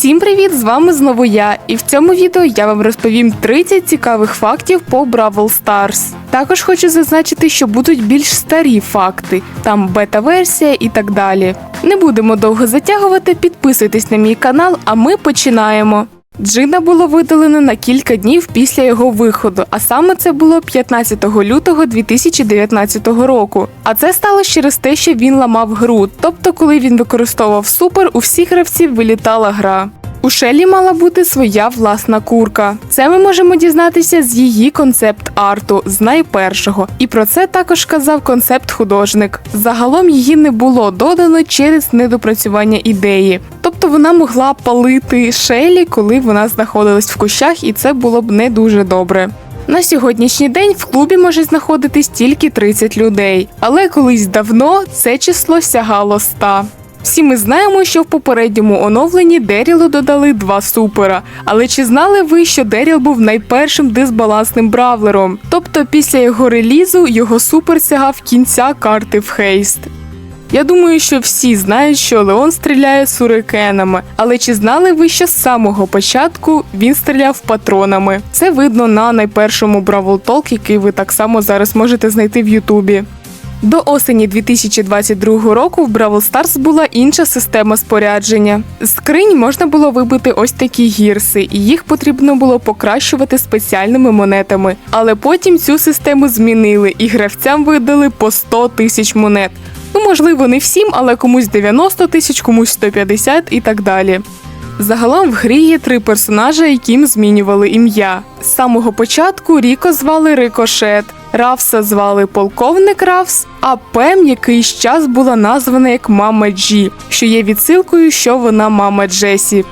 Всім привіт! З вами знову я. І в цьому відео я вам розповім 30 цікавих фактів по Бравл Старс. Також хочу зазначити, що будуть більш старі факти, там бета-версія і так далі. Не будемо довго затягувати, підписуйтесь на мій канал, а ми починаємо. Джина було видалено на кілька днів після його виходу, а саме це було 15 лютого 2019 року. А це сталося через те, що він ламав гру. Тобто, коли він використовував супер, у всіх гравців вилітала гра. У Шелі мала бути своя власна курка. Це ми можемо дізнатися з її концепт-арту з найпершого. І про це також казав концепт-художник. Загалом її не було додано через недопрацювання ідеї. Тобто вона могла палити Шелі, коли вона знаходилась в кущах, і це було б не дуже добре. На сьогоднішній день в клубі може знаходитись тільки 30 людей, але колись давно це число сягало 100. Всі ми знаємо, що в попередньому оновленні Дерілу додали два супера. Але чи знали ви, що Деріл був найпершим дисбалансним бравлером? Тобто після його релізу його супер сягав кінця карти в хейст. Я думаю, що всі знають, що Леон стріляє сурикенами, але чи знали ви, що з самого початку він стріляв патронами? Це видно на найпершому Бравл Толк, який ви так само зараз можете знайти в Ютубі. До осені 2022 року в Бравл Старс була інша система спорядження. З скринь можна було вибити ось такі гірси, і їх потрібно було покращувати спеціальними монетами. Але потім цю систему змінили і гравцям видали по 100 тисяч монет. Ну, можливо, не всім, але комусь 90 тисяч, комусь 150 і так далі. Загалом в грі є три персонажа, яким змінювали ім'я. З самого початку Ріко звали Рикошет, Равса звали полковник Равс, а Пем якийсь час була названа як Мама Джі, що є відсилкою, що вона мама Джесі.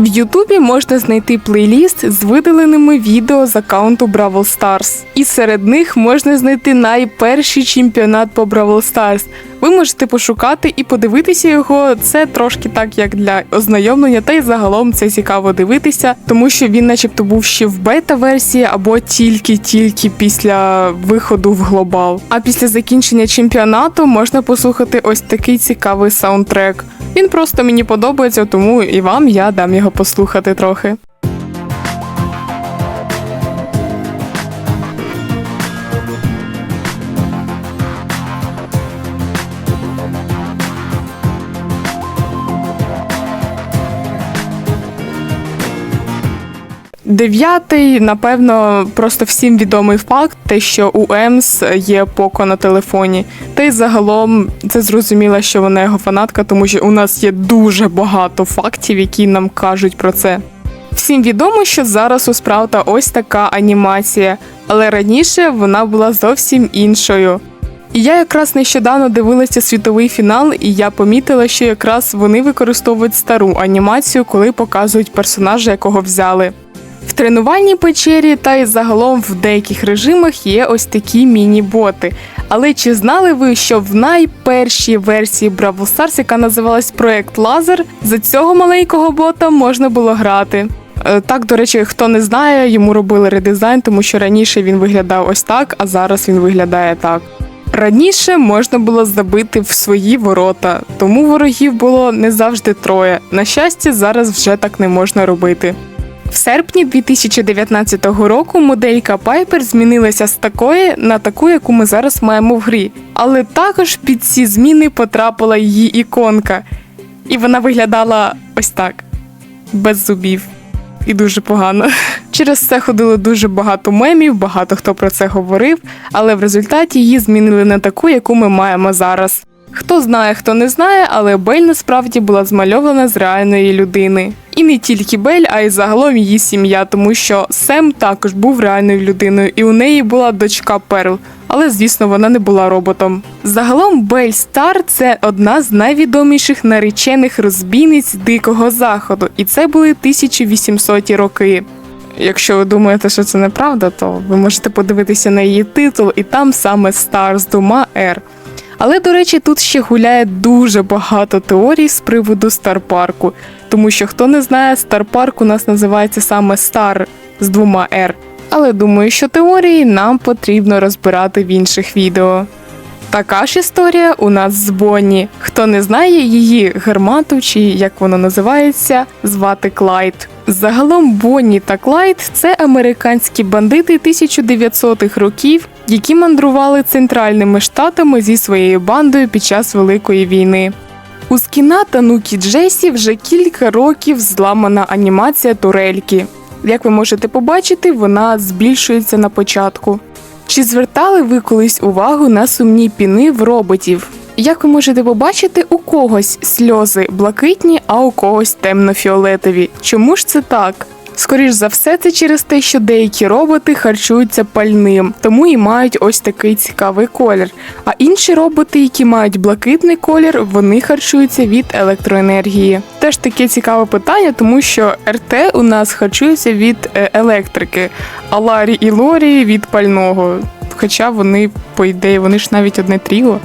В Ютубі можна знайти плейліст з видаленими відео з аккаунту Бравл Stars. І серед них можна знайти найперший чемпіонат по Бравл Stars. Ви можете пошукати і подивитися його. Це трошки так, як для ознайомлення, та й загалом це цікаво дивитися, тому що він, начебто, був ще в бета-версії або тільки-тільки після виходу в глобал. А після закінчення чемпіонату можна послухати ось такий цікавий саундтрек. Він просто мені подобається, тому і вам я дам його послухати трохи. Дев'ятий, напевно, просто всім відомий факт, те, що у Емс є поко на телефоні. Та й загалом це зрозуміло, що вона його фанатка, тому що у нас є дуже багато фактів, які нам кажуть про це. Всім відомо, що зараз у Спраута ось така анімація, але раніше вона була зовсім іншою. І я якраз нещодавно дивилася світовий фінал, і я помітила, що якраз вони використовують стару анімацію, коли показують персонажа, якого взяли. В тренувальній печері та й загалом в деяких режимах є ось такі міні-боти. Але чи знали ви, що в найпершій версії Бравл Stars, яка називалась Проект Лазер, за цього маленького бота можна було грати? Е, Так, до речі, хто не знає, йому робили редизайн, тому що раніше він виглядав ось так, а зараз він виглядає так. Раніше можна було забити в свої ворота, тому ворогів було не завжди троє. На щастя, зараз вже так не можна робити. В серпні 2019 року моделька Piper змінилася з такої на таку, яку ми зараз маємо в грі. Але також під ці зміни потрапила її іконка. І вона виглядала ось так: без зубів. І дуже погано. Через це ходило дуже багато мемів, багато хто про це говорив, але в результаті її змінили на таку, яку ми маємо зараз. Хто знає, хто не знає, але Бель насправді була змальована з реальної людини. І не тільки Бель, а й загалом її сім'я, тому що Сем також був реальною людиною, і у неї була дочка Перл. Але звісно, вона не була роботом. Загалом Бель Стар це одна з найвідоміших наречених розбійниць дикого заходу, і це були 1800-ті роки. Якщо ви думаєте, що це неправда, то ви можете подивитися на її титул, і там саме Стар з двома Р. Але, до речі, тут ще гуляє дуже багато теорій з приводу Старпарку, тому що хто не знає, Старпарк у нас називається саме Стар з двома Р. Але думаю, що теорії нам потрібно розбирати в інших відео. Така ж історія у нас з Бонні. Хто не знає її гармату, чи як воно називається, звати Клайд. Загалом Бонні та Клайд це американські бандити 1900-х років, які мандрували центральними штатами зі своєю бандою під час Великої війни. У скіна та Нукі Джесі вже кілька років зламана анімація турельки. Як ви можете побачити, вона збільшується на початку. Чи звертали ви колись увагу на сумні піни в роботів? Як ви можете побачити, у когось сльози блакитні, а у когось темно-фіолетові. Чому ж це так? Скоріш за все, це через те, що деякі роботи харчуються пальним, тому і мають ось такий цікавий колір. А інші роботи, які мають блакитний колір, вони харчуються від електроенергії. Теж таке цікаве питання, тому що РТ у нас харчується від е, електрики, а Ларі і Лорі від пального. Хоча вони, по ідеї, вони ж навіть одне тріо.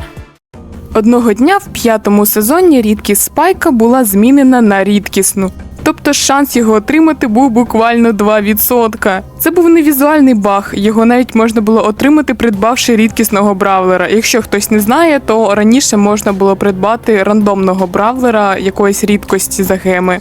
Одного дня в п'ятому сезоні рідкість спайка була змінена на рідкісну. Тобто шанс його отримати був буквально 2%. Це був не візуальний баг, його навіть можна було отримати, придбавши рідкісного бравлера. Якщо хтось не знає, то раніше можна було придбати рандомного бравлера якоїсь рідкості за геми.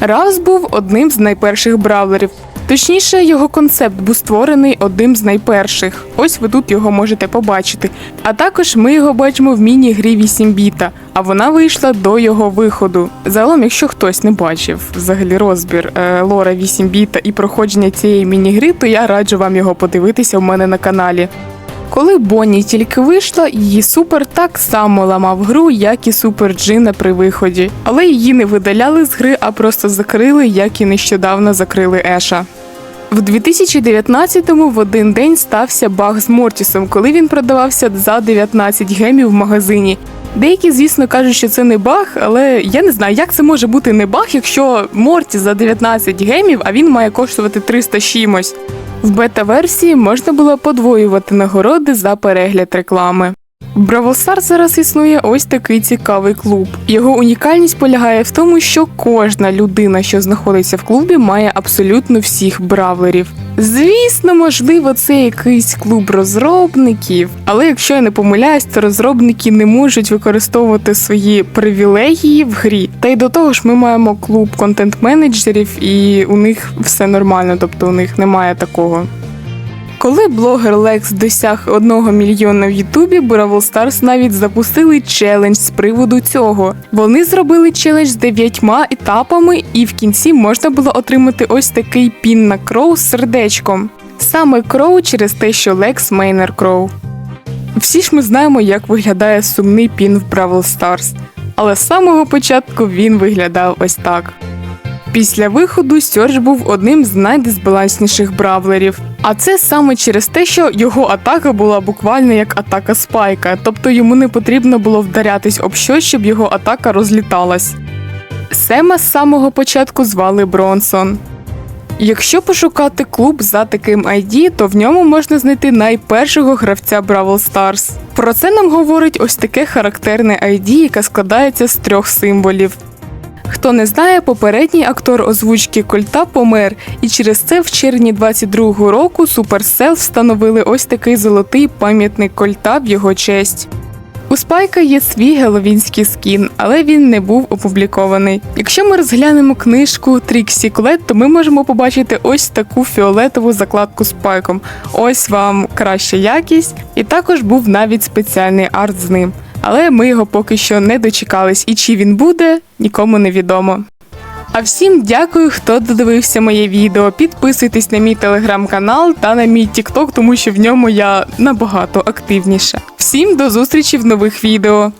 Равс був одним з найперших бравлерів. Точніше, його концепт був створений одним з найперших. Ось ви тут його можете побачити. А також ми його бачимо в міні-грі 8 біта, а вона вийшла до його виходу. Загалом, якщо хтось не бачив взагалі розбір е, лора 8 біта і проходження цієї міні-гри, то я раджу вам його подивитися в мене на каналі. Коли Бонні тільки вийшла, її супер так само ламав гру, як і супер Джина при виході. Але її не видаляли з гри, а просто закрили, як і нещодавно закрили Еша. В 2019-му в один день стався баг з Мортісом, коли він продавався за 19 гемів в магазині. Деякі, звісно, кажуть, що це не баг, але я не знаю, як це може бути не баг, якщо Морті за 19 гемів, а він має коштувати 300 з чимось. В бета-версії можна було подвоювати нагороди за перегляд реклами. В Бравл зараз існує ось такий цікавий клуб. Його унікальність полягає в тому, що кожна людина, що знаходиться в клубі, має абсолютно всіх бравлерів. Звісно, можливо, це якийсь клуб розробників, але якщо я не помиляюсь, то розробники не можуть використовувати свої привілегії в грі. Та й до того ж, ми маємо клуб контент-менеджерів, і у них все нормально, тобто у них немає такого. Коли блогер Лекс досяг 1 мільйона в Ютубі, Бравл Stars навіть запустили челендж з приводу цього. Вони зробили челендж з дев'ятьма етапами, і в кінці можна було отримати ось такий пін на Кроу з сердечком. Саме Кроу через те, що Лекс мейнер Кроу. Всі ж ми знаємо, як виглядає сумний пін в Бравл Stars, але з самого початку він виглядав ось так. Після виходу Сьорж був одним з найдисбалансніших бравлерів. А це саме через те, що його атака була буквально як атака спайка, тобто йому не потрібно було вдарятись об щось, щоб його атака розліталась. Сема з самого початку звали Бронсон. Якщо пошукати клуб за таким ID, то в ньому можна знайти найпершого гравця Бравл Stars. Про це нам говорить ось таке характерне ID, яке складається з трьох символів. Хто не знає, попередній актор озвучки Кольта помер, і через це в червні 22-го року Supercell встановили ось такий золотий пам'ятник Кольта в його честь. У Спайка є свій геловінський скін, але він не був опублікований. Якщо ми розглянемо книжку Тріксі Клет, то ми можемо побачити ось таку фіолетову закладку з пайком. Ось вам краща якість, і також був навіть спеціальний арт з ним. Але ми його поки що не дочекались, і чи він буде, нікому не відомо. А всім дякую, хто додивився моє відео. Підписуйтесь на мій телеграм-канал та на мій тікток, тому що в ньому я набагато активніша. Всім до зустрічі в нових відео.